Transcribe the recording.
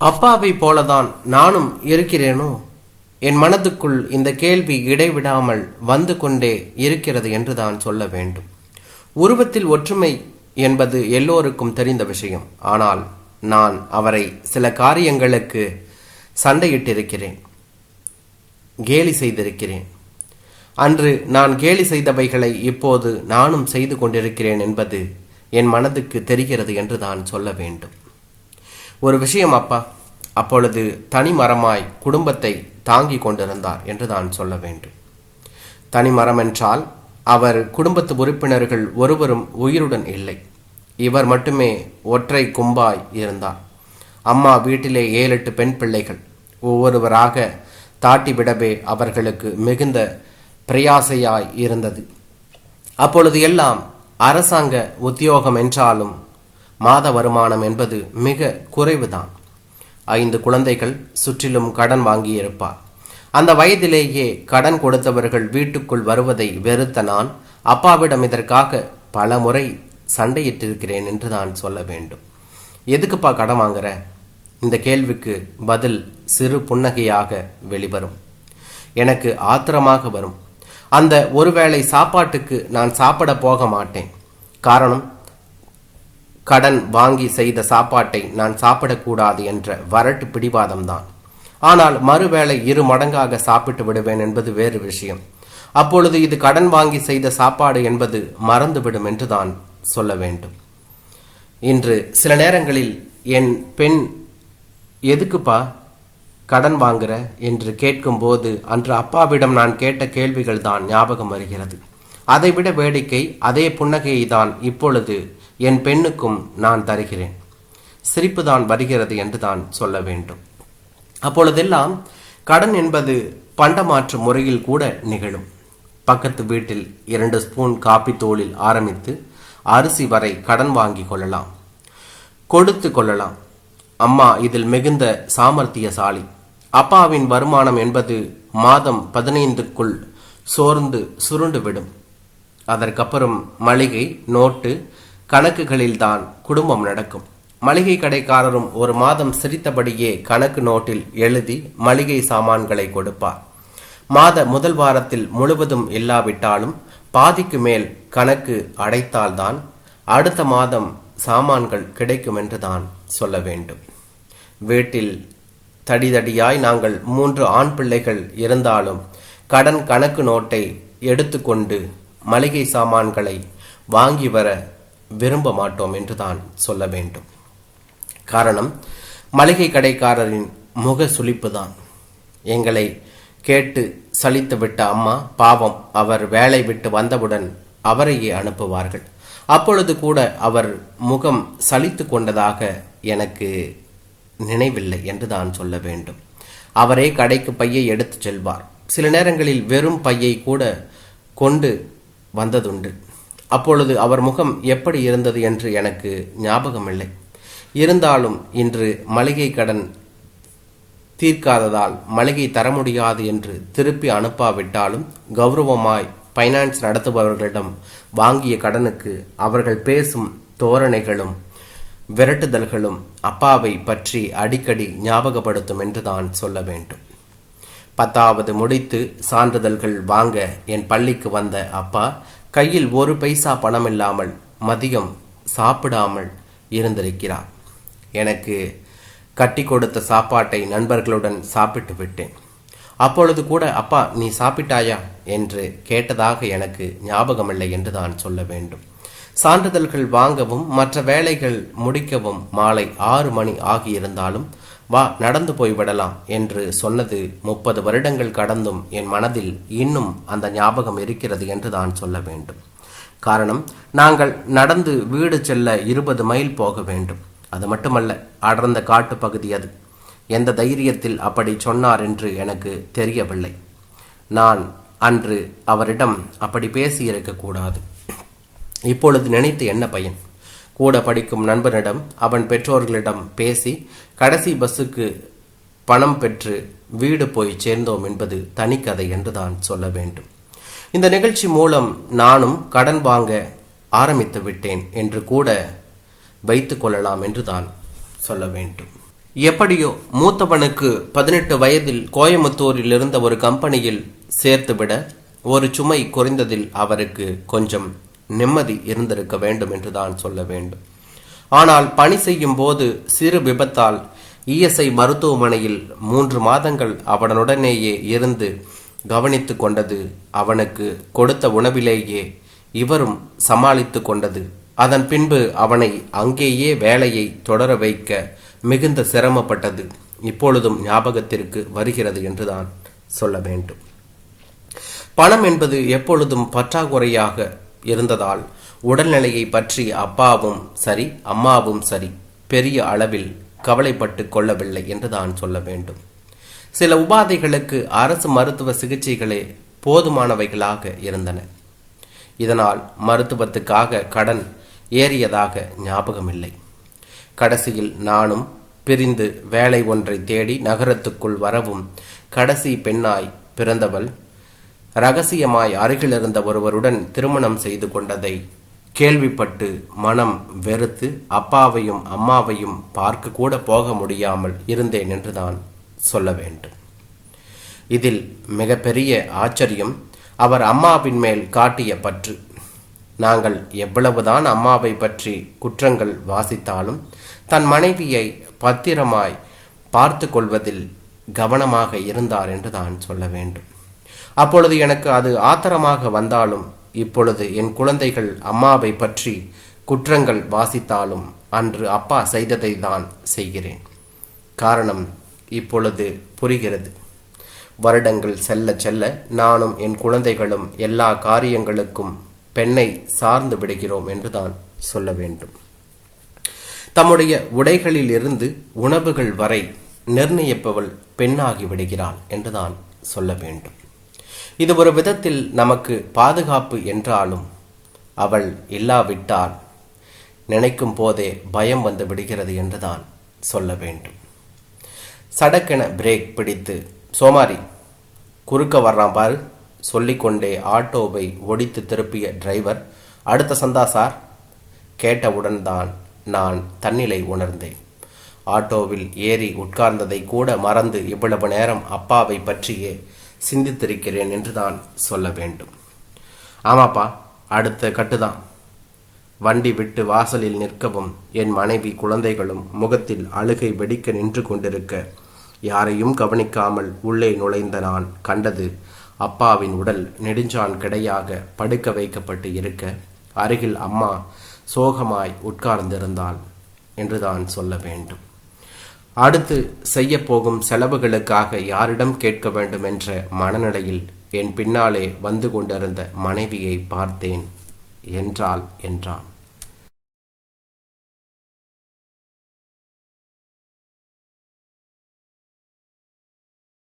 அப்பாவை போலதான் நானும் இருக்கிறேனோ? என் மனதுக்குள் இந்த கேள்வி இடைவிடாமல் வந்து கொண்டே இருக்கிறது என்று தான் சொல்ல வேண்டும். உருவத்தில் ஒற்றுமை என்பது எல்லோருக்கும் தெரிந்த விஷயம். ஆனால் நான் அவரை சில காரியங்களுக்கு சண்டையிட்டிருக்கிறேன். கேலி செய்திருக்கிறேன். அன்று நான் கேலி செய்தவைகளை இப்போது நானும் செய்து கொண்டிருக்கிறேன் என்பது என் மனதுக்கு தெரிகிறது என்று தான் சொல்ல வேண்டும். ஒரு விஷயம் அப்பா. அப்பொழுது தனி மரமாய் குடும்பத்தை தாங்கி கொண்டிருந்தார் என்று தான் சொல்ல வேண்டும். தனி மரம் என்றால் அவர் குடும்பத்து உறுப்பினர்கள் ஒருவரும் உயிருடன் இல்லை. இவர் மட்டுமே ஒற்றை கும்பாய் இருந்தார். அம்மா வீட்டிலே ஏழு எட்டு பெண் பிள்ளைகள். ஒவ்வொருவராக தாட்டிவிடவே அவர்களுக்கு மிகுந்த பிரயாசையாய் இருந்தது. அப்பொழுது எல்லாம் அரசாங்க உத்தியோகம் என்றாலும் மாத வருமானம் என்பது மிக குறைவுதான். ஐந்து குழந்தைகள் சுற்றிலும் கடன் வாங்கியிருப்பார் அந்த வயதிலேயே கடன் கொடுத்தவர்கள் வீட்டுக்குள் வருவதை வெறுத்த நான் அப்பாவிடம் இதற்காக பல முறை சண்டையிட்டிருக்கிறேன் என்று நான் சொல்ல வேண்டும். எதுக்குப்பா கடன் வாங்குற? இந்த கேள்விக்கு பதில் சிறு புன்னகையாக வெளிவரும். எனக்கு ஆத்திரமாக வரும். அந்த ஒருவேளை சாப்பாட்டுக்கு நான் சாப்பிட போக மாட்டேன். காரணம் கடன் வாங்கி செய்த சாப்பாட்டை நான் சாப்பிடக்கூடாது என்ற வரட்டு பிடிவாதம்தான். ஆனால் மறுவேளை இரு மடங்காக சாப்பிட்டு விடுவேன் என்பது வேறு விஷயம். அப்பொழுது இது கடன் வாங்கி செய்த சாப்பாடு என்பது மறந்துவிடும் என்றுதான் சொல்ல வேண்டும். இன்று சில நேரங்களில் என் பெண் எதுக்குப்பா கடன் வாங்குற? என்று கேட்கும்போது அன்று அப்பாவிடம் நான் கேட்ட கேள்விகள் தான் ஞாபகம் வருகிறது. அதைவிட வேடிக்கை அதே புன்னகையை தான் இப்பொழுது என் பெண்ணுக்கும் நான் தருகிறேன். சிரிப்பு தான் வருகிறது என்று தான் சொல்ல வேண்டும். அப்பொழுதெல்லாம் கடன் என்பது பண்டமாற்று முறையில் கூட நிகழும். பக்கத்து வீட்டில் இரண்டு ஸ்பூன் காப்பி தோளில் ஆரம்பித்து அரிசி வரை கடன் வாங்கி கொள்ளலாம். கொடுத்து கொள்ளலாம். அம்மா இதில் மிகுந்த சாமர்த்தியசாலி. அப்பாவின் வருமானம் என்பது மாதம் பதினைந்துக்குள் சோர்ந்து சுருண்டு விடும். அதற்கப்புறம் மளிகை நோட்டு கணக்குகளில்தான் குடும்பம் நடக்கும். மளிகை கடைக்காரரும் ஒரு மாதம் சிரித்தபடியே கணக்கு நோட்டில் எழுதி மளிகை சாமான்களை கொடுப்பார். மாத முதல் வாரத்தில் முழுவதும் இல்லாவிட்டாலும் பாதிக்கு மேல் கணக்கு அடைத்தால்தான் அடுத்த மாதம் சாமான்கள் கிடைக்கும் என்று தான் சொல்ல வேண்டும். வீட்டில் தடிதடியாய் நாங்கள் மூன்று ஆண் பிள்ளைகள் இருந்தாலும் கடன் கணக்கு நோட்டை எடுத்துக்கொண்டு மளிகை சாமான்களை வாங்கி வர விரும்ப மாட்டோம் என்று தான் சொல்ல வேண்டும். காரணம் மளிகை கடைக்காரரின் முக சுழிப்பு தான் எங்களை கேட்டு சலித்து விட்ட அம்மா பாவம் அவர் வேலை விட்டு வந்தவுடன் அவரையே அனுப்புவார்கள். அப்பொழுது கூட அவர் முகம் சலித்து கொண்டதாக எனக்கு நினைவில்லை என்று தான் சொல்ல வேண்டும். அவரே கடைக்கு பையை எடுத்துச் செல்வார். சில நேரங்களில் வெறும் பையை கூட கொண்டு வந்ததுண்டு. அப்பொழுது அவர் முகம் எப்படி இருந்தது என்று எனக்கு ஞாபகமில்லை. இருந்தாலும் இன்று மளிகை கடன் தீர்க்காததால் மளிகை தர முடியாது என்று திருப்பி அனுப்பாவிட்டாலும் கௌரவமாய் ஃபைனான்ஸ் நடத்துபவர்களிடம் வாங்கிய கடனுக்கு அவர்கள் பேசும் தோரணைகளும் விரட்டுதல்களும் அப்பாவை பற்றி அடிக்கடி ஞாபகப்படுத்தும் என்று தான் சொல்ல வேண்டும். பத்தாவது முடித்து சான்றிதழ்கள் வாங்க என் பள்ளிக்கு வந்த அப்பா கையில் ஒரு பைசா பணம் இல்லாமல் மதியம் சாப்பிடாமல் இருந்திருக்கிறார். எனக்கு கட்டி கொடுத்த சாப்பாட்டை நண்பர்களுடன் சாப்பிட்டு விட்டேன். அப்பொழுது கூட அப்பா நீ சாப்பிட்டாயா? என்று கேட்டதாக எனக்கு ஞாபகமில்லை என்று தான் சொல்ல வேண்டும். சான்றிதழ்கள் வாங்கவும் மற்ற வேலைகள் முடிக்கவும் மாலை ஆறு மணி ஆகியிருந்தாலும் வா நடந்து போய்விடலாம் என்று சொன்னது முப்பது வருடங்கள் கடந்தும் என் மனதில் இன்னும் அந்த ஞாபகம் இருக்கிறது என்று தான் சொல்ல வேண்டும். காரணம் நாங்கள் நடந்து வீடு செல்ல இருபது மைல் போக வேண்டும். அது மட்டுமல்ல அடர்ந்த காட்டு பகுதி அது. எந்த தைரியத்தில் அப்படி சொன்னார் என்று எனக்கு தெரியவில்லை. நான் அன்று அவரிடம் அப்படி பேசியிருக்கக்கூடாது இப்பொழுது நினைத்து என்ன பயன்? கூட படிக்கும் நண்பனிடம் அவன் பெற்றோர்களிடம் பேசி கடைசி பஸ்ஸுக்கு பணம் பெற்று வீடு போய் சேர்ந்தோம் என்பது தனிக்கதை என்று தான் சொல்ல வேண்டும். இந்த நிகழ்ச்சி மூலம் நானும் கடன் வாங்க ஆரம்பித்து விட்டேன் என்று கூட வைத்து கொள்ளலாம் என்று தான் சொல்ல வேண்டும். எப்படியோ மூத்தவனுக்கு பதினெட்டு வயதில் கோயமுத்தூரில் இருந்த ஒரு கம்பெனியில் சேர்த்துவிட ஒரு சுமை குறைந்ததில் அவருக்கு கொஞ்சம் நிம்மதி இருந்திருக்க வேண்டும் என்று தான் சொல்ல வேண்டும். ஆனால் பணி செய்யும் போது சிறு விபத்தால் இஎஸ்ஐ மருத்துவமனையில் மூன்று மாதங்கள் அவனுடனேயே இருந்து கவனித்து கொண்டது அவனுக்கு கொடுத்த உணவிலேயே இவரும் சமாளித்து கொண்டது. அதன் பின்பு அவனை அங்கேயே வேலையை தொடர வைக்க மிகுந்த சிரமப்பட்டது. இப்பொழுதும் ஞாபகத்திற்கு வருகிறது என்றுதான் சொல்ல வேண்டும். பணம் என்பது எப்பொழுதும் பற்றாக்குறையாக இருந்ததால் உடல்நிலையை பற்றி அப்பாவும் சரி அம்மாவும் சரி பெரிய அளவில் கவலைப்பட்டு கொள்ளவில்லை என்று தான் சொல்ல வேண்டும். சில உபாதைகளுக்கு அரசு மருத்துவ சிகிச்சைகளே போதுமானவைகளாக இருந்தன. இதனால் மருத்துவத்துக்காக கடன் ஏறியதாக ஞாபகமில்லை. கடைசியில் நானும் பிரிந்து வேலை ஒன்றை தேடி நகரத்துக்குள் வரவும் கடைசி பெண்ணாய் பிறந்தவள் ரகசியமாய் அருகிலிருந்த ஒருவருடன் திருமணம் செய்து கொண்டதை கேள்விப்பட்டு மனம் வெறுத்து அப்பாவையும் அம்மாவையும் பார்க்க கூட போக முடியாமல் இருந்தேன் என்றுதான் சொல்ல வேண்டும். இதில் மிகப்பெரிய ஆச்சரியம் அவர் அம்மாவின் மேல் காட்டிய பற்று. நாங்கள் எவ்வளவுதான் அம்மாவை பற்றி குற்றங்கள் வாசித்தாலும் தன் மனைவியை பத்திரமாய் பார்த்து கொள்வதில் கவனமாக இருந்தார் என்று தான் சொல்ல வேண்டும். அப்பொழுது எனக்கு அது ஆத்திரமாக வந்தாலும் இப்பொழுது என் குழந்தைகள் அம்மாவை பற்றி குற்றங்கள் வாசித்தாலும் அன்று அப்பா செய்ததை தான் செய்கிறேன். காரணம் இப்பொழுது புரிகிறது. வருடங்கள் செல்ல செல்ல நானும் என் குழந்தைகளும் எல்லா காரியங்களுக்கும் பெண்ணை சார்ந்து விடுகிறோம் என்றுதான் சொல்ல வேண்டும். தம்முடைய உடைகளில் இருந்து உணவுகள் வரை நிர்ணயிப்பவள் பெண்ணாகி விடுகிறாள் என்றுதான் சொல்ல வேண்டும். இது ஒரு விதத்தில் நமக்கு பாதுகாப்பு என்றாலும் அவள் இல்லாவிட்டால் நினைக்கும் போதே பயம் வந்து விடுகிறது என்றுதான் சொல்ல வேண்டும். சடக்கென பிரேக் பிடித்து சோமாரி குறுக்க வர்றான் பாரு சொல்லிக்கொண்டே ஆட்டோவை ஒடித்து திருப்பிய டிரைவர் அடுத்த சந்தா சார் கேட்டவுடன் தான் நான் தன்னிலை உணர்ந்தேன். ஆட்டோவில் ஏறி உட்கார்ந்ததை கூட மறந்து இவ்வளவு நேரம் அப்பாவை பற்றியே சிந்தித்திருக்கிறேன் என்று தான் சொல்ல வேண்டும். ஆமாப்பா அடுத்த கட்டுதான். வண்டி விட்டு வாசலில் நிற்கவும் என் மனைவி குழந்தைகளும் முகத்தில் அழுகை வெடிக்க நின்று கொண்டிருக்க யாரையும் கவனிக்காமல் உள்ளே நுழைந்த நான் கண்டது அப்பாவின் உடல் நெடுஞ்சான் கிடையாக படுக்க வைக்கப்பட்டு இருக்க அருகில் அம்மா சோகமாய் உட்கார்ந்திருந்தாள் என்றுதான் சொல்ல வேண்டும். அடுத்து செய்ய போகும் செலவுகளுக்காக யாரிடம் கேட்க வேண்டும் என்ற மனநிலையில் என் பின்னாலே வந்து கொண்டிருந்த மனைவியை பார்த்தேன். என்றாள் என்றான்.